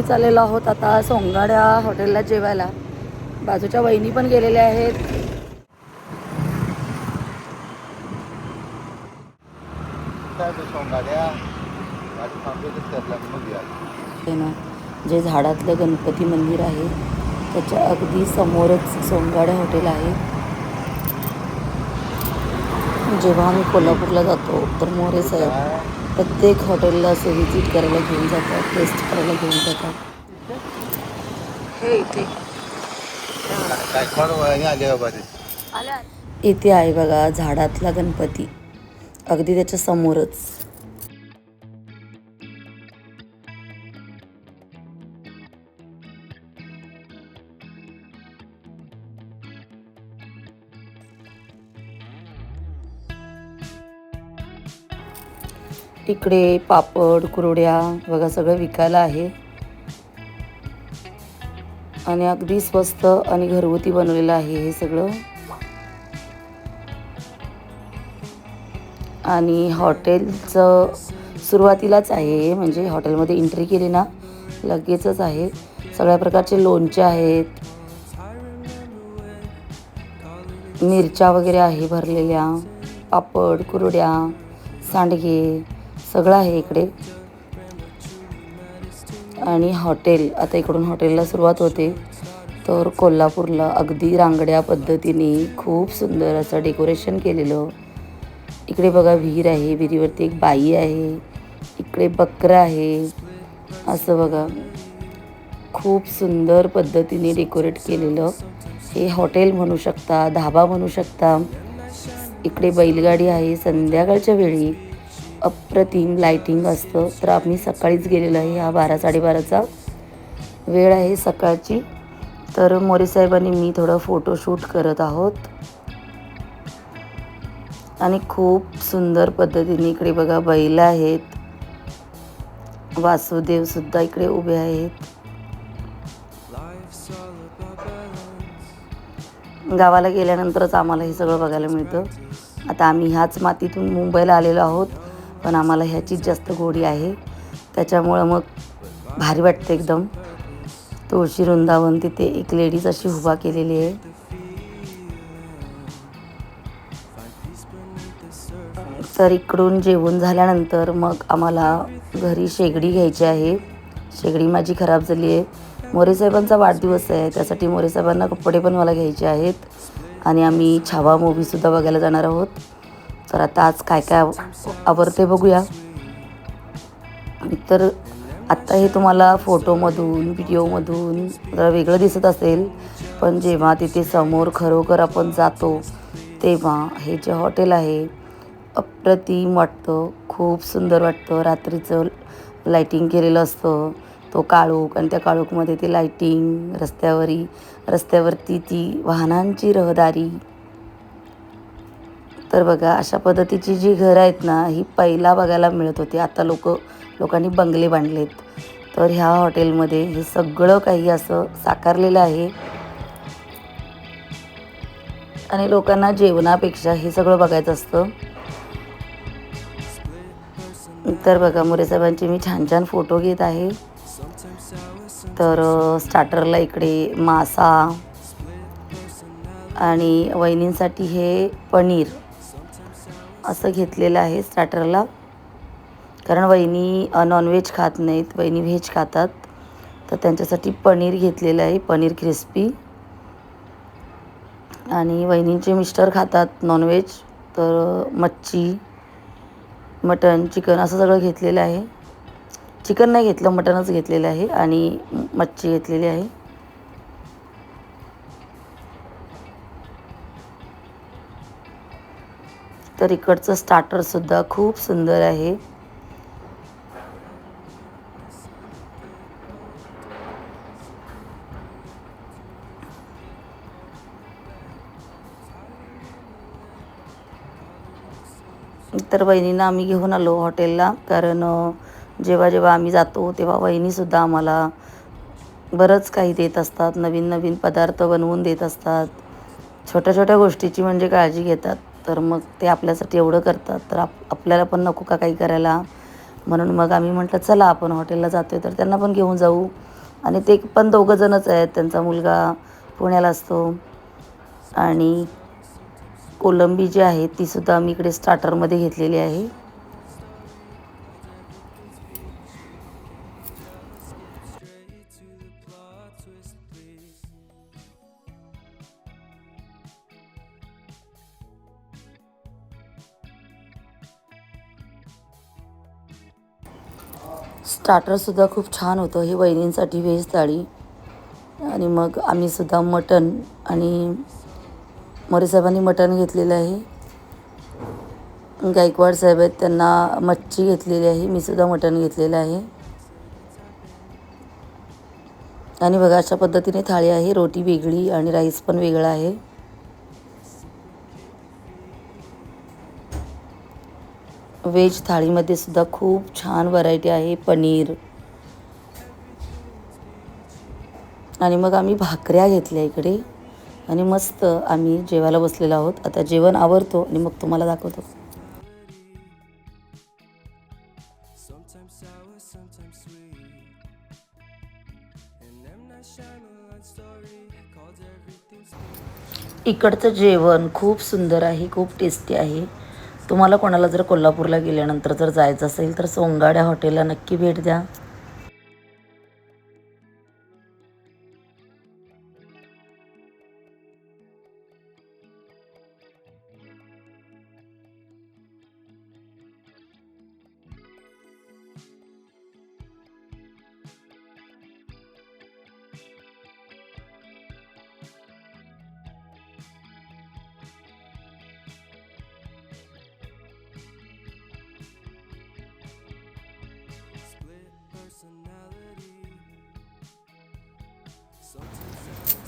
आम्ही चाललेलो आहोत आता सोंगाड्या हॉटेलला जेवायला. बाजूच्या वहिनी पण गेलेल्या आहेत. जे झाडातलं गणपती मंदिर आहे त्याच्या अगदी समोरच सोंगाड्या हॉटेल आहे. जेव्हा आम्ही कोल्हापूरला जातो तर मोरे साहेब. प्रत्येक हॉटेलला असं व्हिजिट करायला घेऊन जातात टेस्ट करायला घेऊन जातात. हे इथे. इथे आहे बघा झाडातला गणपती. अगदी त्याच्या समोरच. इकडे पापड कुरड्या बघा सगळं विकायला आहे. आणि अगदी स्वस्त आणि घरगुती बनवलेलं आहे हे सगळं. आणि हॉटेलचं सुरुवातीलाच आहे म्हणजे हॉटेलमध्ये एंट्री केली ना लगेचच आहे. सगळ्या प्रकारचे लोणचे आहेत. मिरच्या वगैरे आहे भरलेल्या. पापड कुरड्या सांडगे. सगळं आहे इकडे. आणि हॉटेल आता इकडून हॉटेलला सुरुवात होते. तर कोल्हापूरला अगदी रांगड्या पद्धतीने खूप सुंदर असं डेकोरेशन केलेलं. इकडे बघा विहीर आहे विहिरीवरती एक बाई आहे इकडे बकरं आहे. असं बघा. खूप सुंदर पद्धतीने डेकोरेट केलेलं. हे हॉटेल म्हणू शकता धाबा म्हणू शकता. इकडे बैलगाडी आहे संध्याकाळच्या वेळी. अप्रतिम लाईटिंग असतं. तर आम्ही सकाळीच गेलेलो आहे हा बारा साडेबाराचा. वेळ आहे सकाळची. तर मोरे साहेबांनी मी थोडं फोटोशूट करत आहोत. आणि खूप सुंदर पद्धतीने इकडे बघा बैल आहेत. वासुदेव सुद्धा इकडे उभे आहेत. गावाला गेल्यानंतरच आम्हाला हे सगळं बघायला मिळतं. आता आम्ही ह्याच मातीतून मुंबईला आलेलो आहोत. पण आम्हाला ह्याचीच जास्त गोडी आहे. त्याच्यामुळं मग भारी वाटतं एकदम. तुळशी वृंदावन तिथे एक लेडीज अशी उभा केलेली आहे. तर इकडून जेवण झाल्यानंतर मग आम्हाला घरी शेगडी घ्यायची आहे. शेगडी माझी खराब झाली आहे. मोरेसाहेबांचा वाढदिवस आहे त्यासाठी मोरेसाहेबांना कपडे पण मला घ्यायचे आहेत. आणि आम्ही छावा मूवीसुद्धा बघायला जाणार आहोत. तर आता आज काय काय आवडते बघूया. तर आत्ता हे तुम्हाला फोटोमधून व्हिडिओमधून जरा वेगळं दिसत असेल पण जेव्हा तिथे समोर खरोखर आपण जातो तेव्हा हे जे हॉटेल आहे अप्रतिम वाटतं खूप सुंदर वाटतं. रात्रीचं लाईटिंग केलेलं असतं तो काळोख आणि त्या काळोखमध्ये ती लाईटिंग रस्त्यावरी रस्त्यावरती ती वाहनांची रहदारी तर बघा अशा पद्धतीची जी घरं आहेत ना ही पहिला बघायला मिळत होती. आता लोक लोकांनी बंगले बांधलेत. तर ह्या हॉटेलमध्ये हे सगळं काही असं साकारलेलं आहे. आणि लोकांना जेवणापेक्षा हे सगळं बघायचं असतं. तर बघा मोरे साहेबांचे मी छान छान फोटो घेत आहे. तर स्टार्टरला इकडे मासा आणि वहिनींसाठी हे पनीर. असं घेतलेलं आहे स्टार्टरला कारण वहिनी नॉनव्हेज खात नाहीत. वहिनी व्हेज खातात. तर त्यांच्यासाठी पनीर घेतलेलं आहे. पनीर क्रिस्पी आणि वहिनींचे मिस्टर खातात नॉनव्हेज तर मच्छी मटन चिकन असं सगळं घेतलेलं आहे. चिकन नाही घेतलं मटनच घेतलेलं आहे. आणि मच्छी घेतलेली आहे. तर इकडचं स्टार्टरसुद्धा खूप सुंदर आहे. तर वहिनींना आम्ही घेऊन आलो हॉटेलला कारण जेव्हा जेव्हा आम्ही जातो तेव्हा वहिनीसुद्धा आम्हाला बरंच काही देत असतात नवीन नवीन पदार्थ बनवून देत असतात. छोट्या छोट्या गोष्टीची म्हणजे काळजी घेतात. तर मग ते आपल्यासाठी एवढं करतात. तर आप आपल्याला पण नको का काही करायला? म्हणून मग आम्ही म्हटलं चला आपण हॉटेलला जातो आहे तर त्यांना पण घेऊन जाऊ. आणि ते पण दोघंजणच आहेत. त्यांचा मुलगा पुण्याला असतो. आणि कोलंबी जी आहे तीसुद्धा आम्ही इकडे स्टार्टरमध्ये घेतलेली आहे. स्टार्टरसुद्धा खूप छान होतं. हे वहिनींसाठी व्हेज थाळी. आणि मग आम्हीसुद्धा मटण आणि मोरे साहेबांनी मटण घेतलेलं आहे. गायकवाड साहेब आहेत त्यांना मच्छी घेतलेली आहे. मी सुद्धा मटण घेतलेलं आहे. आणि बघा अशा पद्धतीने थाळी आहे. रोटी वेगळी आणि राईस पण वेगळा आहे. व्हेज थाळीमध्ये सुद्धा खूप छान व्हरायटी आहे पनीर. आणि मग आम्ही भाकऱ्या घेतल्या इकडे. आणि मस्त आम्ही जेवायला बसलेलो आहोत. आता जेवण आवरतो आणि मग तुम्हाला दाखवतो. इकडचं जेवण खूप सुंदर आहे खूप टेस्टी आहे. तुम्हाला कोणाला जर कोल्हापूरला गेल्यानंतर जर जायचं असेल तर सोंगाड्या हॉटेलला नक्की भेट द्या.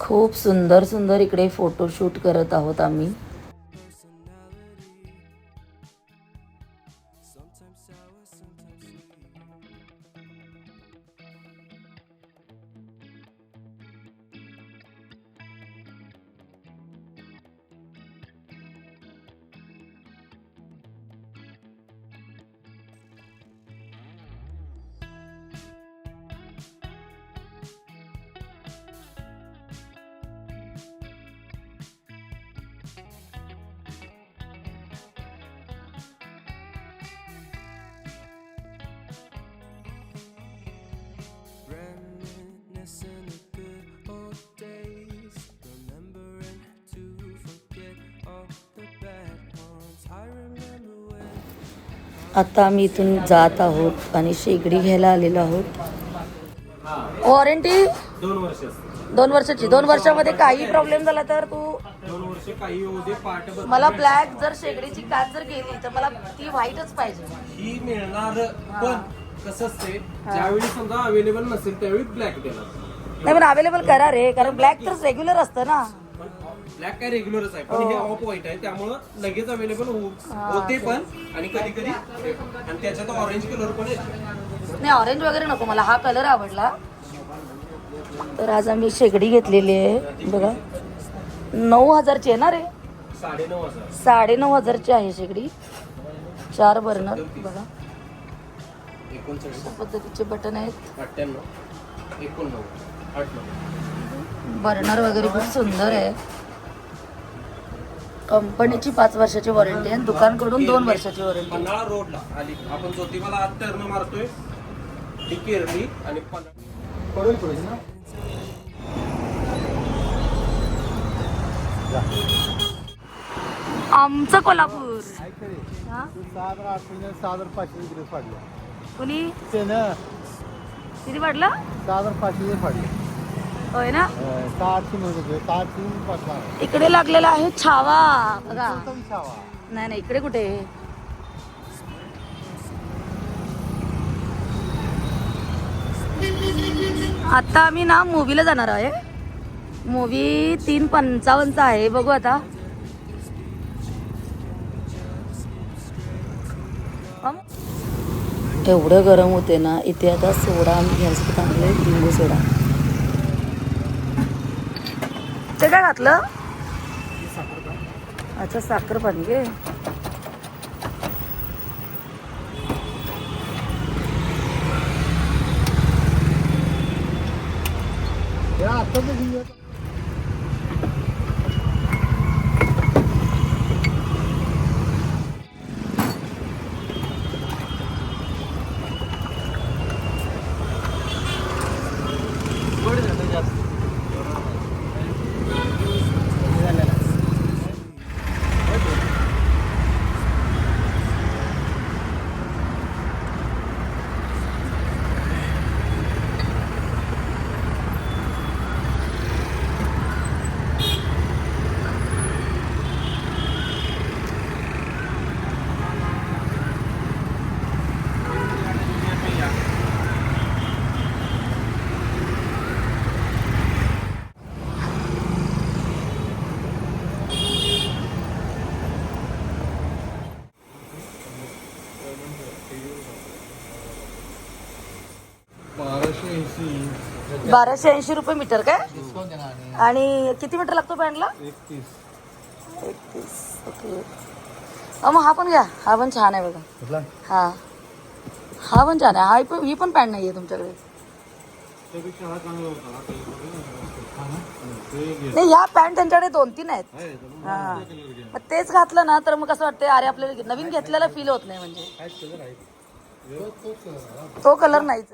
खूप सुंदर सुंदर इकडे फोटोशूट करत आहोत आम्ही. आता आम्ही इथून जात आहोत आणि शेगडी घ्यायला आलेलो आहोत. वॉरंटी दोन वर्ष दोन वर्षाची. दोन वर्षामध्ये काही प्रॉब्लेम झाला तर तू मला ब्लॅक जर शेगडीची काच जर गेली तर मला ती व्हाईटच पाहिजे. ही मिळणार पण कसं असते ज्यावेळी समजा अवेलेबल नसेल त्यावेळी ब्लॅक देणार. नाही पण अवेलेबल करा रे कारण ब्लॅक तर रेग्युलर असतं ना. ब्लॅक काय रेग्युलरच आहे. पण हे ऑफ व्हाईट आहे त्यामुळं लगेच अवेलेबल होते पण आणि कधी कधी आणि त्याच्यात ऑरेंज कलर पण येतो नाही ऑरेंज वगैरे नको मला हा कलर आवडला. तर आज आम्ही शेगडी घेतलेली आहे. बघा. नऊ हजारची आहे ना रे? साडे नऊ हजारची आहे शेगडी. चार बर्नर बघा. अशा पद्धतीचे बटन आहेत. बर्नर वगैरे खूप सुंदर आहे. कंपनीची पाच वर्षाची वॉरंटी आहे. दुकानकडून दोन वर्षाची वॉरंटी पन्हाळा रोडला. आली. आपण ज्योतिबाला आत टर्न मारतोय. केरली आणि पडेल ना? आमचं कोल्हापूर. हा? सहा हजार आठशे सहा हजार पाचशे फाडले. कुणी? ते ना. किती वाटलं सहा हजार पाचशे फाडले. होय ना? म्हणत होते इकडे लागलेला आहे छावा. बघा. नाही नाही इकडे कुठे? आता आम्ही ना मूवीला जाणार आहे. मूवी तीन पंचावन्नचा आहे. बघू आता. एवढं गरम होते ना इथे आता सोडा आम्ही घ्यायसाठी थांबलोय लिंबू सोडा. ते काय घातलं? अच्छा साखर पण घे. आता बाराशे ऐंशी रुपये मीटर काय? आणि किती मीटर लागतो पॅन्टला एकतीस. ओके. मग हा पण घ्या. हा पण छान आहे बघा. हा. हा पण छान आहे. हा पण ही पण पॅन्ट नाही आहे. तुमच्याकडे नाही ह्या पॅन्ट त्यांच्याकडे दोन तीन आहेत. हा. मग तेच घातलं ना तर मग कसं वाटतं अरे आपल्याला नवीन घेतलेला फील होत नाही म्हणजे. तो कलर नाहीच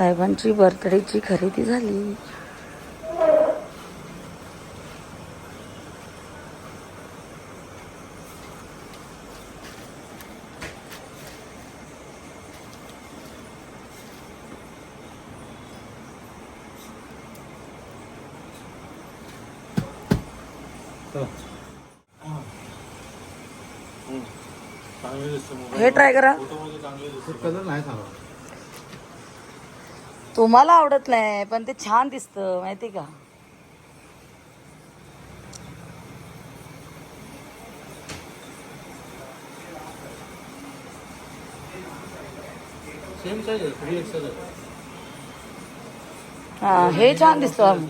साहेबांची बर्थडेची खरेदी झाली. हे ट्राय करा. कलर नाही सांगा तुम्हाला आवडत नाही पण ते छान दिसतं माहिती का? सेम साईज आहे थ्री एक्सेल आहे हा हे छान दिसतं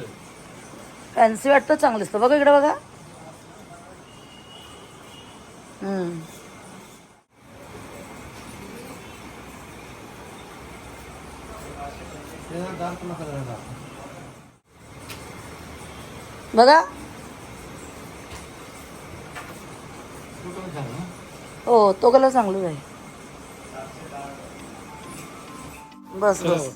फॅन्सी वाटतं चांगलं दिसतं. बघा इकडे बघा. हम्म. डार्क कलर आहे बघा. हो तो कलर चांगलाच आहे. बस बस.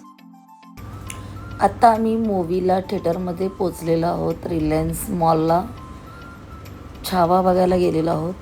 आता आम्ही मूवीला थिएटरमध्ये पोचलेलो आहोत रिलायन्स मॉलला. छावा बघायला गेलेलो आहोत.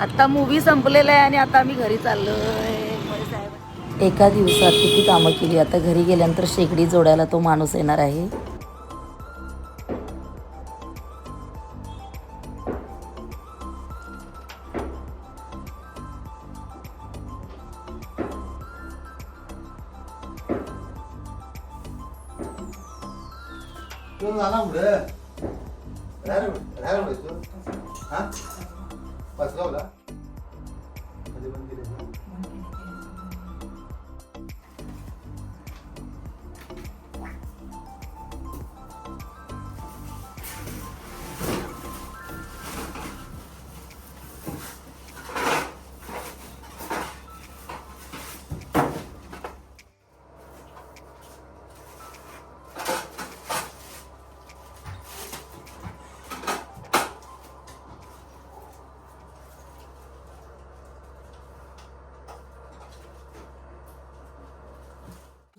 आता मूवी संपलेला आहे आणि आता आम्ही घरी चाललोय. एका दिवसात किती कामं केली? आता घरी गेल्यानंतर शेगडी जोडायला तो माणूस येणार आहे. पाचगावला कधी पण केले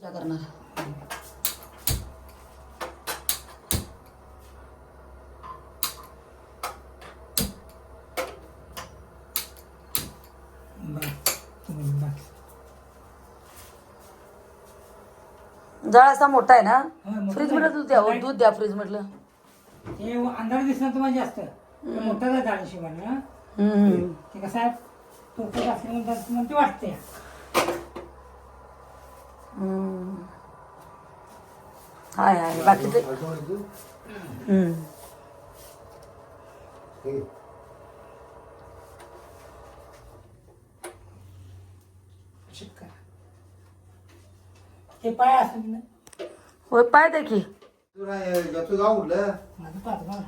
नाश्ता करणार? जाळ असा मोठा आहे ना? फ्रीजमध्ये दूध द्या हो, दूध द्या फ्रीज मधलं. हे अंधार दिसणार तुम्हाला जास्त ते मोठं झाड शिवाय हम्म. ते कसं आहे टोकत असल्यानंतर ते वाटते. हाय हाय. शिक्का हे पाय असतात ना होय पाय दे की. माझं पाच बघा?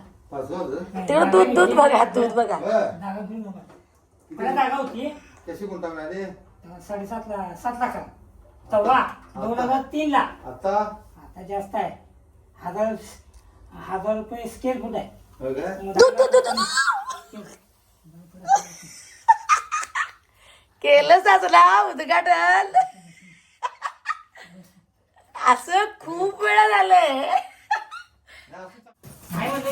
तिकडं दूध दूध बघा दूध बघा. मला होती. कशी कोणता मिळाली तेव्हा साडेसातला सात लाख तेव्हा दोन हजार तीन ला आता? आता जास्त आहे. हजार हजार रुपये स्केअर फूट आहे. काय दूध. केलं सासूला उद्घाटन. असं खूप वेळा झालंय. नाही म्हणते.